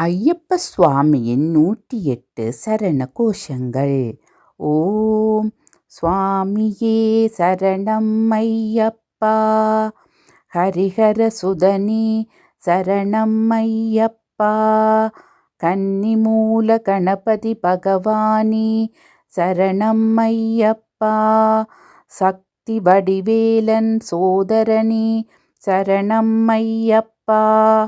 ஐயப்ப சுவாமியின் நூற்றி எட்டு சரண கோஷங்கள். ஓம் சுவாமியே சரணம் ஐயப்பா. ஹரிஹர சுதனி சரணம் ஐயப்பா. கன்னிமூல கணபதி பகவானி சரணம் ஐயப்பா. சக்தி வடிவேலன் சோதரணி சரணம் ஐயப்பா.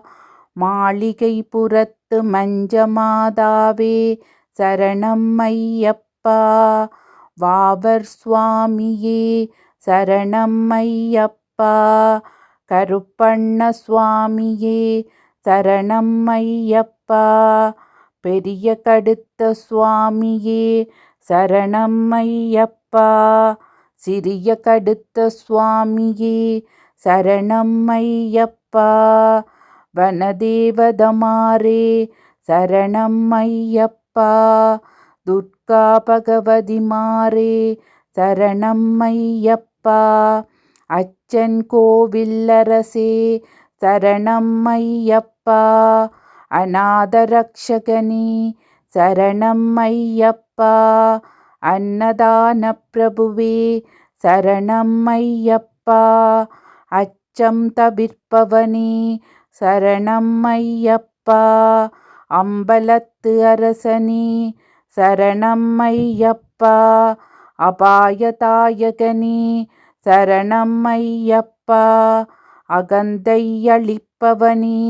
மாளிகை புறத்து மஞ்சமாதாவே சரணம் ஐயப்பா. வாவர் சுவாமியே சரணம் ஐயப்பா. கருப்பண்ண சுவாமியே சரணம் ஐயப்பா. பெரிய கடுத்த சுவாமியே சரணம் ஐயப்பா. சிறிய கடுத்த சுவாமியே சரணம் ஐயப்பா. वनदेवदमारे शरणं मय्यप्पा दुर्गा भगवदिमारे शरणं मय्यप्पा अच्चन् कोविल्लरसे शरणं मय्यप्पा अनादरक्षगणे शरणं मय्यप्पा अन्नदानप्रभुवे शरणं मय्यप्पा अच्चं तभिर्पवनि சரணம் ஐயப்பா அம்பலத்து அரசனி சரணம் ஐயப்பா அபாயதாயகனி சரணம் ஐயப்பா அகந்தை அளிப்பவனி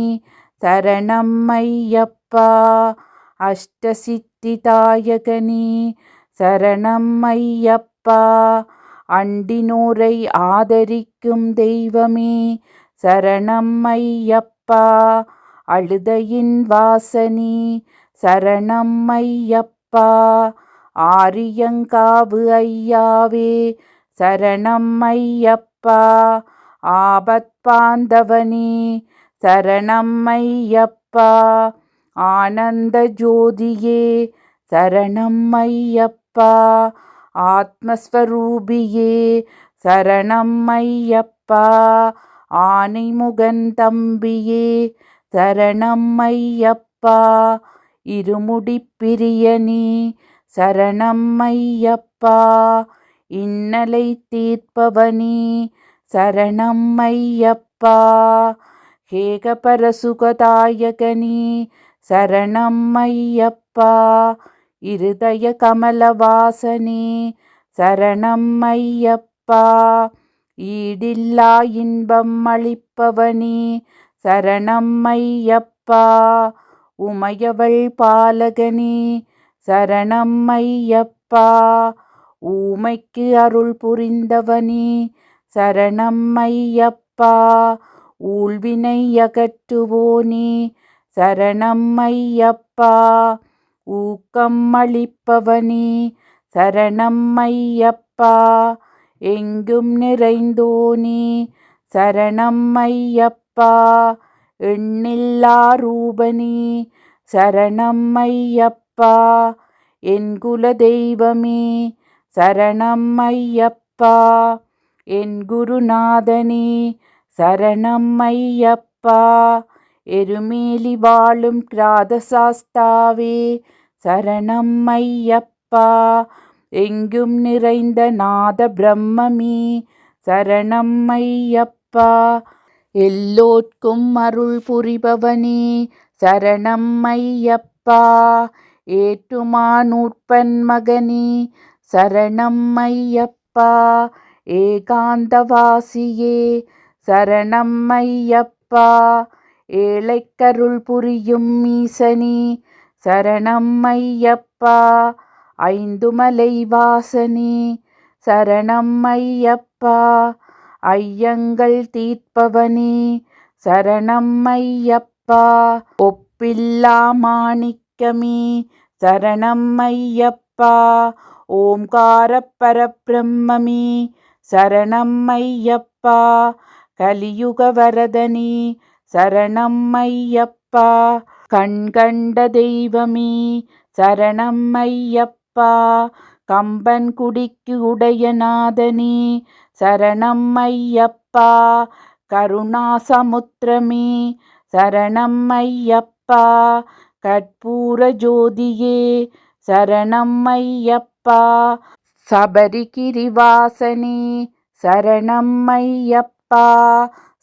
சரணம் ஐயப்பா அஷ்டசித்திதாயகனி சரணம் ஐயப்பா அண்டினோரை ஆதரிக்கும் தெய்வமே சரணம் ஐயப்பா ஐயப்பா அழுதையின் வாசனி சரணம் ஐயப்பா ஆரியங்காவு ஐயாவே சரணம் ஐயப்பா ஆபத்பாந்தவனே சரணம் ஐயப்பா ஆனந்த ஜோதியே சரணம் ஐயப்பா ஆத்மஸ்வரூபியே சரணம் ஐயப்பா ஆனைமுகன் தம்பியே சரணம் ஐயப்பா. இருமுடி பிரியனி சரணம் ஐயப்பா. இன்னலை தீர்ப்பவனே சரணம் ஐயப்பா. ஹேகபரசுகதாயகனே சரணம் ஐயப்பா. இருதய கமலவாசனே சரணம் ஐயப்பா. ஈடில்லா இன்பம் அளிப்பவனே சரணம் ஐயப்பா. உமையவள் பாலகனே சரணம் ஐயப்பா. ஊமைக்கு அருள் புரிந்தவனே சரணம் ஐயப்பா. ஊழ்வினை அகற்றுவோனே சரணம் ஐயப்பா. ஊக்கம் அளிப்பவனே சரணம் ஐயப்பா. எங்கும் நிறைந்தோனே. சரணம் ஐயப்பா எண்ணில்லா ரூபனே. சரணம் ஐயப்பா என் குல தெய்வமே. சரணம் ஐயப்பா என் குருநாதனே. சரணம் ஐயப்பா எருமேலி வாழும் கிராதசாஸ்தாவே. சரணம் ஐயப்பா எங்கும் நிறைந்த நாத பிரம்மமே சரணம் ஐயப்பா. எல்லோர்க்கும் அருள் புரிபவனே சரணம் ஐயப்பா. ஏற்றுமானூர்பன் மகனே சரணம் ஐயப்பா. ஏகாந்தவாசியே சரணம் ஐயப்பா. ஏழைக்கருள் புரியும் ஈசனி சரணம் ஐயப்பா. ஐந்துமலை வாசனே சரணம் ஐயப்பா ஐயங்கள் தீர்ப்பவனே சரணம் ஐயப்பா ஒப்பில்லா மாணிக்கமே சரணம் ஐயப்பா ஓம்கார பரபிரம்மமே சரணம் ஐயப்பா கலியுக வரதனே சரணம் ஐயப்பா கண்கண்ட தெய்வமே சரணம் ஐயப்பா. கம்பன் குடிக்கு உடையநாதனே சரணம் ஐயப்பா கருணாசமுத்திரமே சரணம் ஐயப்பா கற்பூர ஜோதியே சரணம் ஐயப்பா சபரிகிரிவாசனே சரணம் ஐயப்பா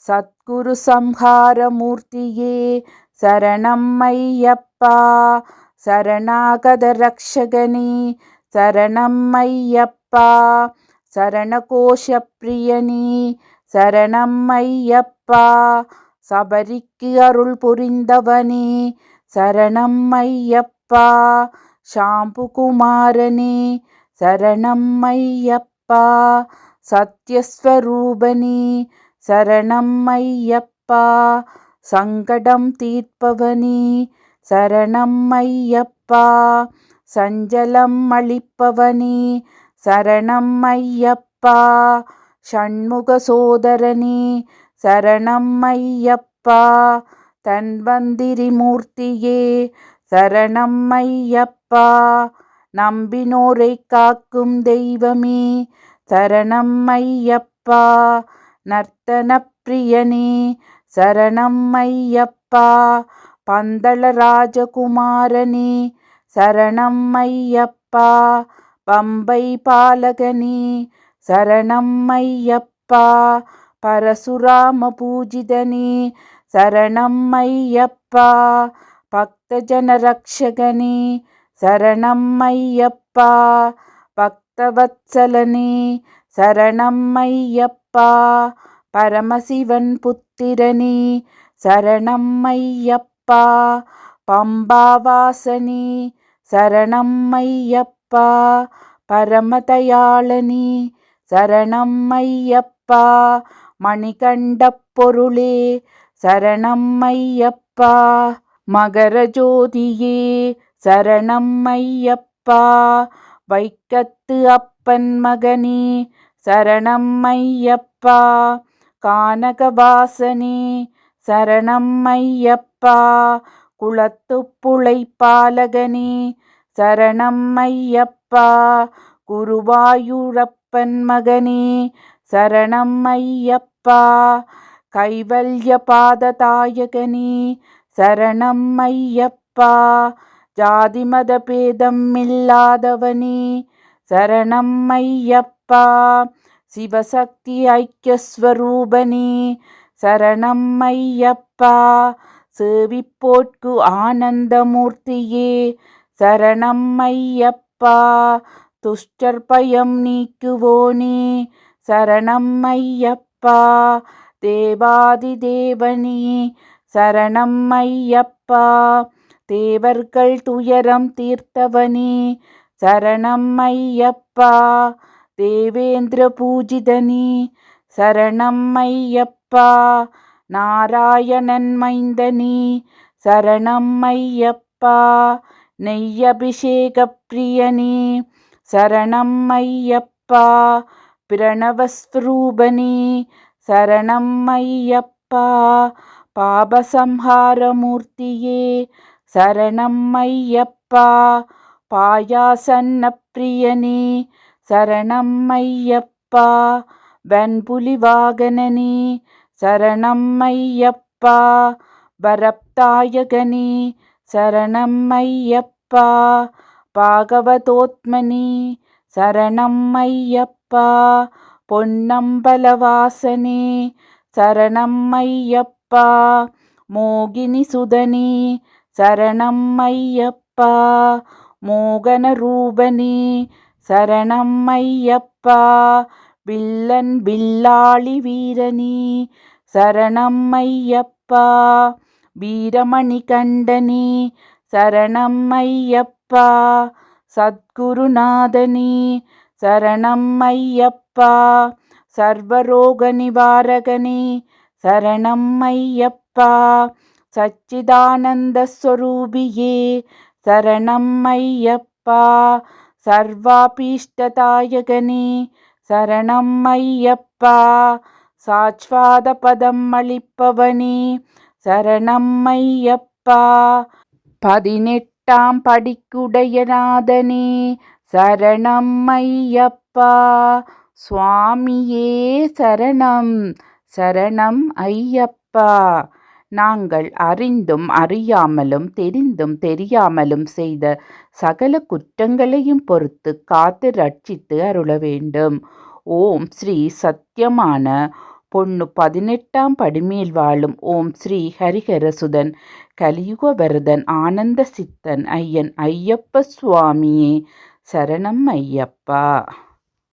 சத்குரு சம்ஹாரமூர்த்தியே சரணம் ஐயப்பா சரணாகத ரக்ஷகனே சரணம் ஐயப்பா சரணகோஷ சரணகோஷப்பிரியனே சரணம் ஐயப்பா சபரிக்கு அருள் புரிந்தவனே சரணம் ஐயப்பா ஷாம்பு குமாரனே சரணம் ஐயப்பா சத்யஸ்வரூபனே சரணம் ஐயப்பா சங்கடம் தீர்ப்பவனே சரணம் ஐயப்பா சஞ்சலம் அளிப்பவனே சரணம் ஐயப்பா ஷண்முக சோதரனே சரணம் ஐயப்பா தன்வந்திரி மூர்த்தியே சரணம் ஐயப்பா நம்பினோரை காக்கும் தெய்வமே சரணம் ஐயப்பா நர்த்தன பிரியனே சரணம் ஐயப்பா பந்தள ராஜகுமாரனே சரணம் ஐயப்பா. பம்பை பாலகனே சரணம் ஐயப்பா. பரசுராம பூஜிதனே சரணம் ஐயப்பா. பக்தஜன ரக்ஷகனே சரணம் ஐயப்பா. பக்தவத்சலனே சரணம் ஐயப்பா. பரமசிவன் புத்திரனே சரணம் ஐயப்பா. ஐயப்பா பம்பாவாசனி சரணம் ஐயப்பா பரமதயாளனி சரணம் ஐயப்பா மணிகண்டப் பொருளே சரணம் ஐயப்பா மகரஜோதியே சரணம் ஐயப்பா வைக்கத்து அப்பன் மகனே சரணம் ஐயப்பா கானகவாசனே சரணம் ஐயப்பா. குளத்துப்புழை பாலகனே சரணம் ஐயப்பா குருவாயூரப்பன் மகனே சரணம் ஐயப்பா கைவல்ய பாததாயகனே சரணம் ஐயப்பா ஜாதி மத பேதம் இல்லாதவனே சரணம் ஐயப்பா சிவசக்தி ஐக்கியஸ்வரூபனே சரணம் ஐயப்பா சேவிப்போட்கு ஆனந்தமூர்த்தியே. சரணம் ஐயப்பா துஷ்டர் பயம் நீக்குவோனே. சரணம் ஐயப்பா தேவாதி தேவனே சரணம் ஐயப்பா தேவர்கள் துயரம் தீர்த்தவனே. சரணம் ஐயப்பா தேவேந்திர பூஜிதனே. சரணம் ஐயப்பா நாராயணன் மைந்தனி சரணம் ஐயப்பா. நெய்யபிஷேக பிரியனி சரணம் ஐயப்பா. பிரணவஸ்வரூபனி சரணம் ஐயப்பா. பாபசம்ஹாரமூர்த்தியே சரணம் ஐயப்பா. பாயாசன்ன பிரியனே சரணம் ஐயப்பா. வெண்புலி வாகனனே சரணம் ஐயப்பா வரப்தாயகனே சரணம் ஐயப்பா பாகவதோத்மனி சரணம் ஐயப்பா பொன்னம்பலவாசனே சரணம் ஐயப்பா மோகினி சுதனி சரணம் ஐயப்பா மோகன ரூபனே சரணம் ஐயப்பா வில்லன் வில்லாளி வீரனி சரணம் ஐயப்பா வீரமணி கண்டனே சரணம் ஐயப்பா சத்குருநாதனே சரணம் ஐயப்பா சர்வரோக நிவாரகனே சரணம் ஐயப்பா சச்சிதானந்த ஸ்வரூபியே சரணம் ஐயப்பா சர்வாபீஷ்டதாயகனே சரணம் ஐயப்பா சாச்வாத பதம் அளிப்பவனே சரணம் ஐயப்பா. பதினெட்டாம் படிக்குடையநாதனே சரணம் ஐயப்பா. சுவாமியே சரணம் சரணம் ஐயப்பா. நாங்கள் அறிந்தும் அறியாமலும் தெரிந்தும் தெரியாமலும் செய்த சகல குற்றங்களையும் பொறுத்து காத்து ரட்சித்து அருள வேண்டும். ஓம் ஸ்ரீ சத்தியமான பொண்ணு பதினெட்டாம் படிமேல் வாழும் ஓம் ஸ்ரீ ஹரிஹரசுதன் கலியுகவரதன் ஆனந்த சித்தன் ஐயன் ஐயப்ப சுவாமியே சரணம் ஐயப்பா.